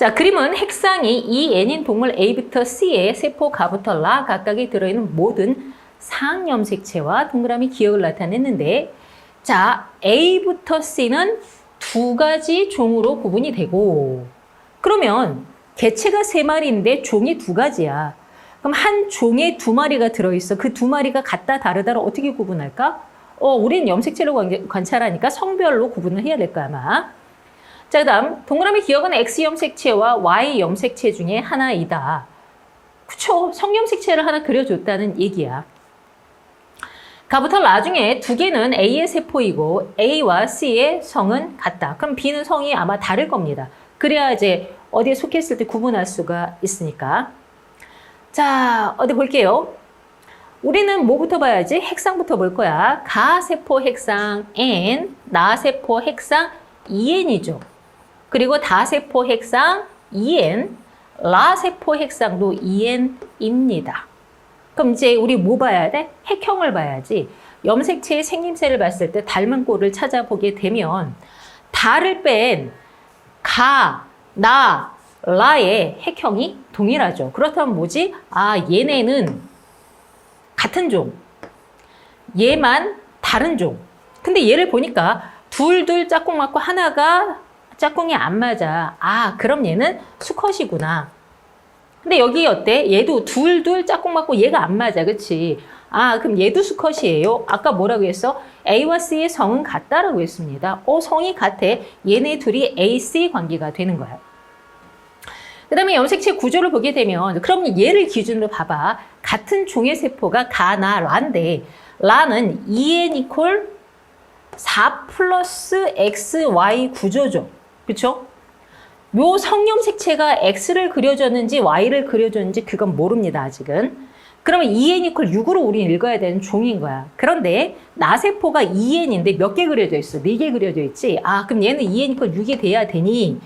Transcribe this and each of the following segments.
자, 그림은 핵상이 이 N인 동물 A부터 C에 세포 가부터 라 각각이 들어있는 모든 상염색체와 동그라미 기억을 나타냈는데 자, A부터 C는 두 가지 종으로 구분이 되고 그러면 개체가 세 마리인데 종이 두 가지야. 그럼 한 종에 두 마리가 들어있어. 그 두 마리가 같다 다르다를 어떻게 구분할까? 어, 우린 염색체를 관- 관찰하니까 성별로 구분을 해야 될 거야, 아마. 자, 그 다음, 동그라미 기억은 X 염색체와 Y 염색체 중에 하나이다. 그쵸? 성염색체를 하나 그려줬다는 얘기야. 가부터 나중에 두 개는 A의 세포이고 A와 C의 성은 같다. 그럼 B는 성이 아마 다를 겁니다. 그래야 이제 어디에 속했을 때 구분할 수가 있으니까. 자, 어디 볼게요. 우리는 뭐부터 봐야지? 핵상부터 볼 거야. 가세포 핵상 N, 나세포 핵상 EN이죠. 그리고 다세포 핵상 EN, 라세포 핵상도 EN입니다. 그럼 이제 우리 뭐 봐야 돼? 핵형을 봐야지. 염색체의 생김새를 봤을 때 닮은 꼴을 찾아보게 되면 다를 뺀 가, 나, 라의 핵형이 동일하죠. 그렇다면 뭐지? 아, 얘네는 같은 종. 얘만 다른 종. 근데 얘를 보니까 둘둘 짝꿍 맞고 하나가 짝꿍이 안 맞아. 아, 그럼 얘는 수컷이구나. 근데 여기 어때? 얘도 둘 둘 짝꿍 맞고 얘가 안 맞아. 그치? 아, 그럼 얘도 수컷이에요. 아까 뭐라고 했어? A와 C의 성은 같다라고 했습니다. 어, 성이 같아. 얘네 둘이 AC 관계가 되는 거야. 그 다음에 염색체 구조를 보게 되면 그럼 얘를 기준으로 봐봐. 같은 종의 세포가 가나 라인데 라는 EN 이퀄 4 플러스 XY 구조죠. 그쵸? 요 성염색체가 X를 그려줬는지 Y를 그려줬는지 그건 모릅니다, 아직은. 그러면 EN 이퀄 6으로 우리는 읽어야 되는 종인 거야. 그런데 나세포가 EN인데 몇 개 그려져 있어? 네개 그려져 있지? 아, 그럼 얘는 EN 이퀄 6이 돼야 되니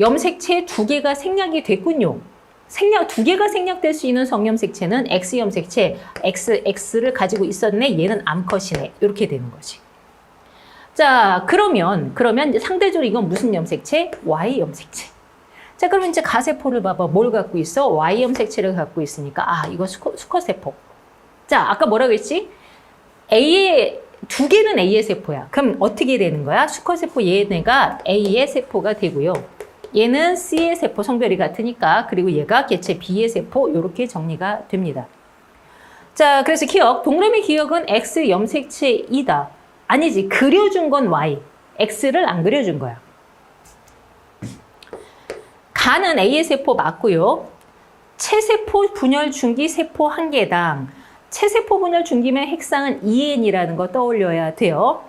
염색체 두 개가 생략이 됐군요. 생략 두 개가 생략될 수 있는 성염색체는 X 염색체 X X를 가지고 있었네. 얘는 암컷이네. 이렇게 되는 거지. 자, 그러면 그러면 상대적으로 이건 무슨 염색체? Y 염색체. 자, 그러면 이제 가세포를 봐봐. 뭘 갖고 있어? Y 염색체를 갖고 있으니까 아, 이거 수컷, 수컷 세포. 자, 아까 뭐라고 했지? A의 두 개는 A의 세포야. 그럼 어떻게 되는 거야? 수컷 세포 얘네가 A의 세포가 되고요. 얘는 C의 세포 성별이 같으니까 그리고 얘가 개체 B의 세포 이렇게 정리가 됩니다. 자, 그래서 기억 동그라미 기억은 X 염색체이다. 아니지 그려준 건 Y. X를 안 그려준 거야. 간은 A의 세포 맞고요. 체세포 분열 중기 세포 한 개당 체세포 분열 중기면 핵상은 EN이라는 거 떠올려야 돼요.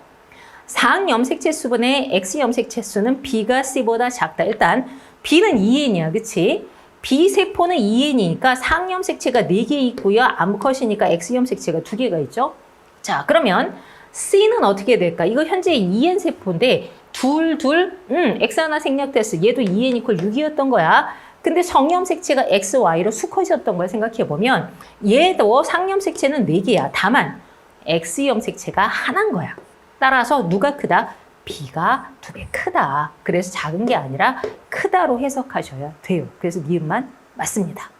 상 염색체 수분의 X 염색체 수는 B가 C보다 작다. 일단 B는 EN이야, 그치? B 세포는 EN이니까 상 염색체가 4개 있고요. 암컷이니까 X 염색체가 2개가 있죠. 자, 그러면 C는 어떻게 될까? 이거 현재 EN 세포인데 둘, 둘, 음, X 하나 생략됐어. 얘도 EN 이퀄 6이었던 거야. 근데 성염색체가 X, Y로 수컷이었던 걸 생각해보면 얘도 상염색체는 4개야. 다만 X 염색체가 하나인 거야. 따라서 누가 크다? B가 두 배 크다. 그래서 작은 게 아니라 크다로 해석하셔야 돼요. 그래서 니은만 맞습니다.